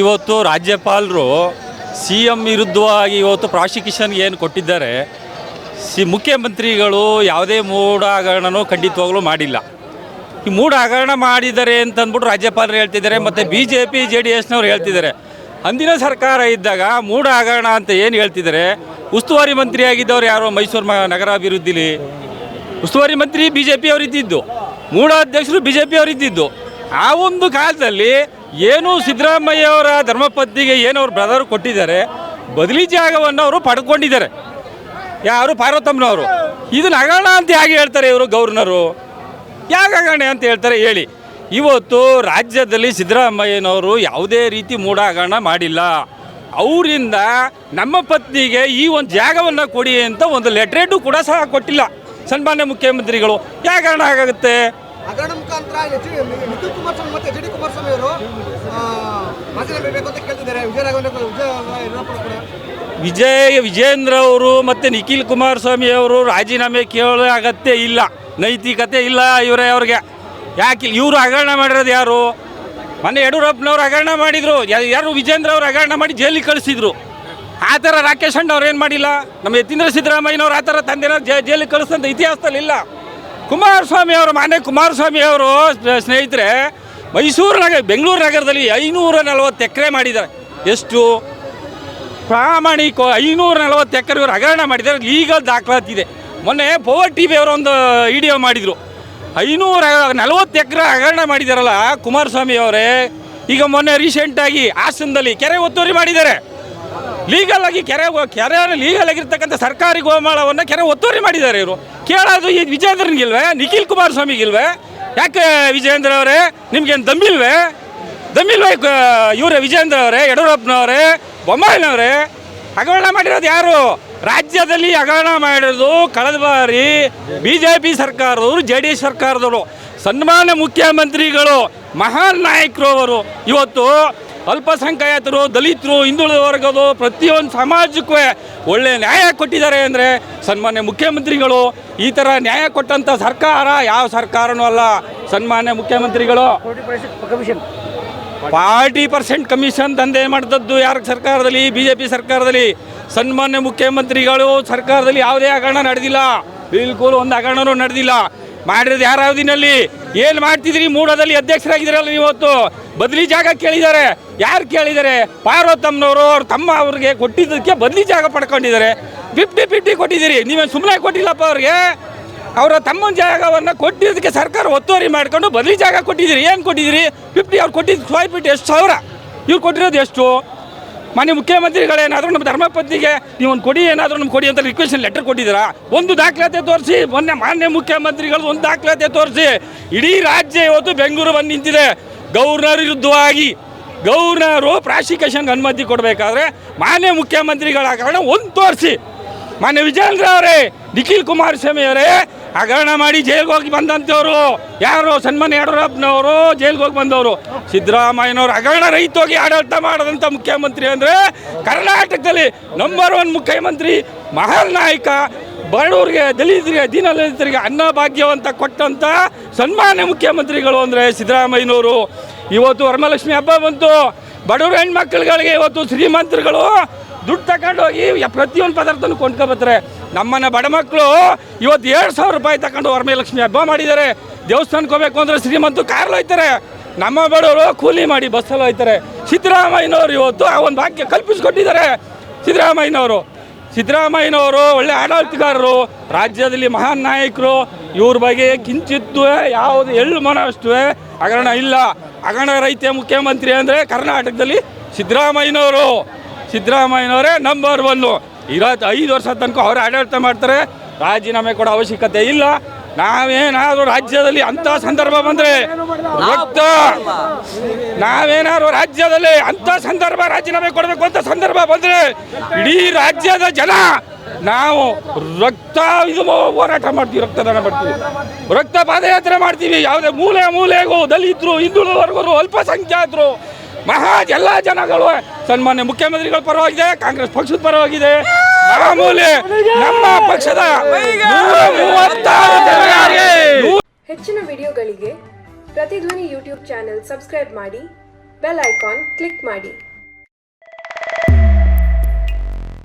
ಇವತ್ತು ರಾಜ್ಯಪಾಲರು C M ವಿರುದ್ಧವಾಗಿ ಇವತ್ತು ಪ್ರಾಸಿಕ್ಯೂಷನ್ಗೆ ಏನು ಕೊಟ್ಟಿದ್ದಾರೆ, ಸಿ ಮುಖ್ಯಮಂತ್ರಿಗಳು ಯಾವುದೇ ಮೂಢ ಖಂಡಿತವಾಗ್ಲೂ ಮಾಡಿಲ್ಲ. ಈ ಮೂಢ ಹಗರಣ ಮಾಡಿದ್ದಾರೆ ಅಂತಂದ್ಬಿಟ್ಟು ರಾಜ್ಯಪಾಲರು ಹೇಳ್ತಿದ್ದಾರೆ, ಮತ್ತು B J P J D ಎಸ್ನವ್ರು ಹೇಳ್ತಿದ್ದಾರೆ. ಅಂದಿನ ಸರ್ಕಾರ ಇದ್ದಾಗ ಮೂಢ ಹಗರಣ ಅಂತ ಏನು ಹೇಳ್ತಿದ್ದಾರೆ, ಉಸ್ತುವಾರಿ ಮಂತ್ರಿ ಆಗಿದ್ದವ್ರು ಯಾರು ಮೈಸೂರು ನಗರಾಭಿವೃದ್ಧಿಲಿ? ಉಸ್ತುವಾರಿ ಮಂತ್ರಿ ಬಿ ಜೆ ಪಿ ಅವರಿದ್ದಿದ್ದು ಮೂಢ ಅಧ್ಯಕ್ಷರು ಬಿ ಜೆ ಪಿ ಅವರಿದ್ದಿದ್ದು ಆ ಒಂದು ಕಾಲದಲ್ಲಿ ಏನು ಸಿದ್ದರಾಮಯ್ಯ ಅವರ ಧರ್ಮಪತ್ನಿಗೆ ಏನು ಅವ್ರ ಬ್ರದರ್ ಕೊಟ್ಟಿದ್ದಾರೆ, ಬದಲಿ ಜಾಗವನ್ನು ಅವರು ಪಡ್ಕೊಂಡಿದ್ದಾರೆ. ಯಾರು? ಪಾರ್ವತಮ್ಮನವರು. ಇದನ್ನ ಹಗರಣ ಅಂತ ಹೇಗೆ ಹೇಳ್ತಾರೆ ಇವರು ಗೌರ್ನರು? ಯಾಕೆ ಅಂತ ಹೇಳ್ತಾರೆ ಹೇಳಿ. ಇವತ್ತು ರಾಜ್ಯದಲ್ಲಿ ಸಿದ್ದರಾಮಯ್ಯನವರು ಯಾವುದೇ ರೀತಿ ಮೂಢ ಹಗರಣ ಮಾಡಿಲ್ಲ. ಅವರಿಂದ ನಮ್ಮ ಪತ್ನಿಗೆ ಈ ಒಂದು ಜಾಗವನ್ನು ಕೊಡಿ ಅಂತ ಒಂದು ಲೆಟ್ರೇಟು ಕೂಡ ಸಹ ಕೊಟ್ಟಿಲ್ಲ. ಸನ್ಮಾನ್ಯ ಮುಖ್ಯಮಂತ್ರಿಗಳು. ಯಾಕೆ ಹಗರಣ ಆಗುತ್ತೆ ಮತ್ತೆ ಡಿ ಕುಮಾರಸ್ವಾಮಿ ಅವರು ಬೇಕು ಅಂತ ಕೇಳ್ತಿದ್ದಾರೆ. ವಿಜಯರಾಘವೇಂದ್ರ ವಿಜಯ ವಿಜಯ್ ವಿಜೇಂದ್ರ ಅವರು ಮತ್ತು ನಿಖಿಲ್ ಕುಮಾರಸ್ವಾಮಿ ಅವರು ರಾಜೀನಾಮೆ ಕೇಳೋ ಅಗತ್ಯ ಇಲ್ಲ. ನೈತಿಕತೆ ಇಲ್ಲ ಇವರೇ ಅವ್ರಿಗೆ. ಯಾಕೆ ಇವರು ಹಗರಣ ಮಾಡಿರೋದು ಯಾರು? ಮೊನ್ನೆ ಯಡಿಯೂರಪ್ಪನವ್ರು ಹಗರಣ ಮಾಡಿದರು. ಯಾರು ವಿಜೇಂದ್ರ ಅವರು ಹಗರಣ ಮಾಡಿ ಜೈಲಿಗೆ ಕಳಿಸಿದ್ರು. ಆ ಥರ ರಾಕೇಶ್ ಅವ್ರು ಏನು ಮಾಡಿಲ್ಲ? ನಮ್ಮ ಯತೀಂದ್ರ ಸಿದ್ದರಾಮಯ್ಯನವ್ರು ಆ ಥರ ತಂದೆನ ಜೈಲಿಗೆ ಕಳಿಸ್ತಂಥ ಇತಿಹಾಸದಲ್ಲಿ ಇಲ್ಲ. ಕುಮಾರಸ್ವಾಮಿ ಅವರು, ಮಾನ್ಯ ಕುಮಾರಸ್ವಾಮಿ ಅವರು ಸ್ನೇಹಿತರೆ, ಮೈಸೂರು ನಗರ ಬೆಂಗಳೂರು ನಗರದಲ್ಲಿ ಐನೂರ ನಲವತ್ತು ಎಕರೆ ಮಾಡಿದ್ದಾರೆ. ಎಷ್ಟು? ಪ್ರಾಮಾಣಿಕ ಐನೂರ ನಲವತ್ತು ಎಕರೆ ಇವರು ಹಗರಣ ಮಾಡಿದ್ದಾರೆ. ಲೀಗಲ್ ದಾಖಲಾತಿದೆ ಮೊನ್ನೆ ಪವರ್ ಟಿ ವಿ ಅವರು ಒಂದು ವಿಡಿಯೋ ಮಾಡಿದರು. ಐನೂರ ನಲವತ್ತು ಎಕರೆ ಹಗರಣ ಮಾಡಿದಾರಲ್ಲ ಕುಮಾರಸ್ವಾಮಿ ಅವರೇ. ಈಗ ಮೊನ್ನೆ ರೀಸೆಂಟಾಗಿ ಹಾಸನದಲ್ಲಿ ಕೆರೆ ಒತ್ತುವರಿ ಮಾಡಿದ್ದಾರೆ. ಲೀಗಲ್ ಆಗಿ ಕೆರೆ ಕೆರೆ ಲೀಗಲ್ ಆಗಿರ್ತಕ್ಕಂಥ ಸರ್ಕಾರಿ ಗೋಮಾಳವನ್ನು ಕೆರೆ ಒತ್ತುವರಿ ಮಾಡಿದ್ದಾರೆ ಇವರು. ಕೇಳೋದು ಈ ವಿಜೇಂದ್ರನಿಗಿಲ್ವೇ? ನಿಖಿಲ್ ಕುಮಾರಸ್ವಾಮಿಗಿಲ್ವೇ? ಯಾಕೆ ವಿಜೇಂದ್ರ ಅವರೇ? ನಿಮ್ಗೇನು ದಮ್ಮಿಲ್ವೇ? ದಮ್ಮಿಲ್ವೇ ಇವರೇ ವಿಜೇಂದ್ರ ಅವರೇ, ಯಡಿಯೂರಪ್ಪನವರೇ, ಬೊಮ್ಮಾಯಿನವರೇ? ಹಗರಣ ಮಾಡಿರೋದು ಯಾರು? ರಾಜ್ಯದಲ್ಲಿ ಹಗರಣ ಮಾಡಿರೋದು ಕಳೆದ ಬಾರಿ ಬಿ ಜೆ ಪಿ ಸರ್ಕಾರದವರು, ಜೆ ಡಿ ಎಸ್ ಸರ್ಕಾರದವರು. ಸನ್ಮಾನ್ಯ ಮುಖ್ಯಮಂತ್ರಿಗಳು, ಮಹಾನ್ ನಾಯಕರು ಅವರು. ಇವತ್ತು ಅಲ್ಪಸಂಖ್ಯಾತರು, ದಲಿತರು, ಹಿಂದುಳಿದ ವರ್ಗದ ಪ್ರತಿಯೊಂದು ಸಮಾಜಕ್ಕೂ ಒಳ್ಳೆ ನ್ಯಾಯ ಕೊಟ್ಟಿದ್ದಾರೆ ಅಂದರೆ ಸನ್ಮಾನ್ಯ ಮುಖ್ಯಮಂತ್ರಿಗಳು, ಈ ಥರ ನ್ಯಾಯ ಕೊಟ್ಟಂಥ ಸರ್ಕಾರ ಯಾವ ಸರ್ಕಾರನೂ ಅಲ್ಲ. ಸನ್ಮಾನ್ಯ ಮುಖ್ಯಮಂತ್ರಿಗಳು. ಫಾರ್ಟಿ ಪರ್ಸೆಂಟ್ ಕಮಿಷನ್ ದಂಧೆ ಮಾಡಿದದ್ದು ಯಾರ ಸರ್ಕಾರದಲ್ಲಿ? ಬಿ ಜೆ ಪಿ ಸರ್ಕಾರದಲ್ಲಿ. ಸನ್ಮಾನ್ಯ ಮುಖ್ಯಮಂತ್ರಿಗಳು ಸರ್ಕಾರದಲ್ಲಿ ಯಾವುದೇ ಹಗರಣ ನಡೆದಿಲ್ಲ. ಬಿಲ್ಕುಲ್ ಒಂದು ಹಗರಣನೂ ನಡೆದಿಲ್ಲ. ಮಾಡಿರೋದು ಯಾರ ಅವಧಿನಲ್ಲಿ? ಏನು ಮಾಡ್ತಿದ್ರಿ? ಮೂಡದಲ್ಲಿ ಅಧ್ಯಕ್ಷರಾಗಿದ್ದೀರಲ್ಲ ಇವತ್ತು ಬದಲಿ ಜಾಗ ಕೇಳಿದ್ದಾರೆ. ಯಾರು ಕೇಳಿದ್ದಾರೆ? ಪಾರ್ವತಮ್ಮನವರು ಅವ್ರ ತಮ್ಮ ಅವ್ರಿಗೆ ಕೊಟ್ಟಿದ್ದಕ್ಕೆ ಬದಲಿ ಜಾಗ ಪಡ್ಕೊಂಡಿದ್ದಾರೆ. ಫಿಫ್ಟಿ ಫಿಫ್ಟಿ ಕೊಟ್ಟಿದ್ದೀರಿ. ನೀವೇನು ಸುಮ್ಮನೆ ಕೊಟ್ಟಿಲ್ಲಪ್ಪ ಅವ್ರಿಗೆ? ಅವರ ತಮ್ಮನ ಜಾಗವನ್ನು ಕೊಟ್ಟಿದ್ದಕ್ಕೆ ಸರ್ಕಾರ ಒತ್ತುವರಿ ಮಾಡ್ಕೊಂಡು ಬದಲಿ ಜಾಗ ಕೊಟ್ಟಿದ್ದೀರಿ. ಏನು ಕೊಟ್ಟಿದ್ದೀರಿ? ಫಿಫ್ಟಿ ಅವ್ರು ಕೊಟ್ಟಿದ್ದು ಸ್ಕ್ವೇರ್ ಫೀಟ್ ಎಷ್ಟು ಸಾವಿರ? ಇವ್ರು ಕೊಟ್ಟಿರೋದು ಎಷ್ಟು? ಮಾನ್ಯ ಮುಖ್ಯಮಂತ್ರಿಗಳೇನಾದರೂ ನಮ್ಮ ಧರ್ಮಪತ್ನಿಗೆ ನೀವು ಒಂದು ಕೊಡಿ, ಏನಾದರೂ ನಮ್ಗೆ ಕೊಡಿ ಅಂತ ರಿಕ್ವೆಷನ್ ಲೆಟರ್ ಕೊಟ್ಟಿದ್ದೀರಾ? ಒಂದು ದಾಖಲಾತಿ ತೋರಿಸಿ ಮೊನ್ನೆ ಮಾನ್ಯ ಮುಖ್ಯಮಂತ್ರಿಗಳು ಒಂದು ದಾಖಲಾತಿ ತೋರಿಸಿ. ಇಡೀ ರಾಜ್ಯ ಇವತ್ತು ಬೆಂಗಳೂರು ಬಂದು ನಿಂತಿದೆ. ಗೌರ್ನರ್ ವಿರುದ್ಧವಾಗಿ, ಗೌರ್ನರು ಪ್ರಾಸಿಕ್ಯೂಷನ್ಗೆ ಅನುಮತಿ ಕೊಡಬೇಕಾದ್ರೆ ಮಾನ್ಯ ಮುಖ್ಯಮಂತ್ರಿಗಳ ಕಾರಣ ಒಂದು ತೋರಿಸಿ. ಮಾನ್ಯ ವಿಜಯೇಂದ್ರ ಅವರೇ, ನಿಖಿಲ್ ಕುಮಾರಸ್ವಾಮಿ ಅವರೇ ಹಗರಣ ಮಾಡಿ ಜೈಲ್ಗೆ ಹೋಗಿ ಬಂದಂಥವ್ರು ಯಾರು ಸನ್ಮಾನ್ಯ ಯಡಿಯೂರಪ್ಪನವರು ಜೈಲ್ಗೆ ಹೋಗಿ ಬಂದವರು. ಸಿದ್ದರಾಮಯ್ಯನವರು ಹಗರಣ ಹೋಗಿ ಆಡಳಿತ ಮಾಡದಂಥ ಮುಖ್ಯಮಂತ್ರಿ ಅಂದರೆ ಕರ್ನಾಟಕದಲ್ಲಿ ನಂಬರ್ ಒನ್ ಮುಖ್ಯಮಂತ್ರಿ, ಮಹಲ್ ನಾಯಕ, ಬಡವರಿಗೆ, ದಲಿತರಿಗೆ ದೀನದಲಿತರಿಗೆ ಅನ್ನ ಭಾಗ್ಯವಂತ ಕೊಟ್ಟಂಥ ಸನ್ಮಾನ್ಯ ಮುಖ್ಯಮಂತ್ರಿಗಳು ಅಂದರೆ ಸಿದ್ದರಾಮಯ್ಯನವರು. ಇವತ್ತು ವರಮಹಾಲಕ್ಷ್ಮಿ ಹಬ್ಬ ಬಂತು. ಬಡವರು ಹೆಣ್ಮಕ್ಳುಗಳಿಗೆ ಇವತ್ತು ಶ್ರೀಮಂತರುಗಳು ದುಡ್ಡು ತಗೊಂಡೋಗಿ ಪ್ರತಿಯೊಂದು ಪದಾರ್ಥನೂ ಕೊಂಡ್ಕೊಬತ್ತಾರೆ ನಮ್ಮನ್ನ ಬಡ ಮಕ್ಕಳು ಇವತ್ತು ಎರಡು ಸಾವಿರ ರೂಪಾಯಿ ತಗೊಂಡು ವರಮಹಾಲಕ್ಷ್ಮಿ ಹಬ್ಬ ಮಾಡಿದ್ದಾರೆ. ದೇವಸ್ಥಾನಕ್ಕೆ ಹೋಗ್ಬೇಕು ಅಂದರೆ ಶ್ರೀಮಂತು ಕಾರಲ್ಲಿ ಹೋಯ್ತಾರೆ. ನಮ್ಮ ಬಡವರು ಕೂಲಿ ಮಾಡಿ ಬಸ್ಸಲ್ಲಿ ಹೋಯ್ತಾರೆ. ಸಿದ್ದರಾಮಯ್ಯನವರು ಇವತ್ತು ಆ ಒಂದು ಭಾಗ್ಯ ಕಲ್ಪಿಸಿಕೊಟ್ಟಿದ್ದಾರೆ. ಸಿದ್ದರಾಮಯ್ಯನವರು. ಸಿದ್ದರಾಮಯ್ಯನವರು ಒಳ್ಳೆ ಆಡಳಿತಗಾರರು, ರಾಜ್ಯದಲ್ಲಿ ಮಹಾನ್ ನಾಯಕರು. ಇವ್ರ ಬಗ್ಗೆ ಕಿಂಚಿತ್ತು ಯಾವುದು ಎಳ್ಳು ಮನ ಅಷ್ಟು ಹಗರಣ ಇಲ್ಲ. ಹಗರಣ ರೈತ ಮುಖ್ಯಮಂತ್ರಿ ಅಂದರೆ ಕರ್ನಾಟಕದಲ್ಲಿ ಸಿದ್ದರಾಮಯ್ಯನವರು. ಸಿದ್ದರಾಮಯ್ಯನವರೇ ನಂಬರ್ ಒನ್ನು ಇರೋದು ಐದು ವರ್ಷ ತನಕ ಅವರು ಆಡಳಿತ ಮಾಡ್ತಾರೆ. ರಾಜೀನಾಮೆ ಕೊಡೋ ಅವಶ್ಯಕತೆ ಇಲ್ಲ. ನಾವೇನಾದರೂ ರಾಜ್ಯದಲ್ಲಿ ಅಂಥ ಸಂದರ್ಭ ಬಂದರೆ ರಕ್ತ ನಾವೇನಾದ್ರು ರಾಜ್ಯದಲ್ಲಿ ಅಂಥ ಸಂದರ್ಭ ರಾಜೀನಾಮೆ ಕೊಡಬೇಕು ಅಂತ ಸಂದರ್ಭ ಬಂದರೆ ಇಡೀ ರಾಜ್ಯದ ಜನ ನಾವು ರಕ್ತ ಇದು ಹೋರಾಟ ಮಾಡ್ತೀವಿ, ರಕ್ತದಾನ ಮಾಡ್ತೀವಿ. ರಕ್ತ ಪಾದಯಾತ್ರೆ ಮಾಡ್ತೀವಿ. ಯಾವುದೇ ಮೂಲೆ ಮೂಲೆಗೂ ದಲಿತರು ಹಿಂದುಳಿದವರೆಗೂ ಅಲ್ಪಸಂಖ್ಯಾತರು ಮಹಾ ಎಲ್ಲ ಜನಗಳು, ಸನ್ಮಾನ್ಯ ಮುಖ್ಯಮಂತ್ರಿಗಳ ಪರವಾಗಿದೆ, ಕಾಂಗ್ರೆಸ್ ಪಕ್ಷದ ಪರವಾಗಿದೆ. ಮಾಮೂಲಿ ನಮ್ಮ ಪಕ್ಷದ ಹೆಚ್ಚಿನ ವಿಡಿಯೋಗಳಿಗೆ ಪ್ರತಿಧ್ವನಿ ಯೂಟ್ಯೂಬ್ ಚಾನೆಲ್ ಸಬ್ಸ್ಕ್ರೈಬ್ ಮಾಡಿ, ಬೆಲ್ ಐಕಾನ್ ಕ್ಲಿಕ್ ಮಾಡಿ.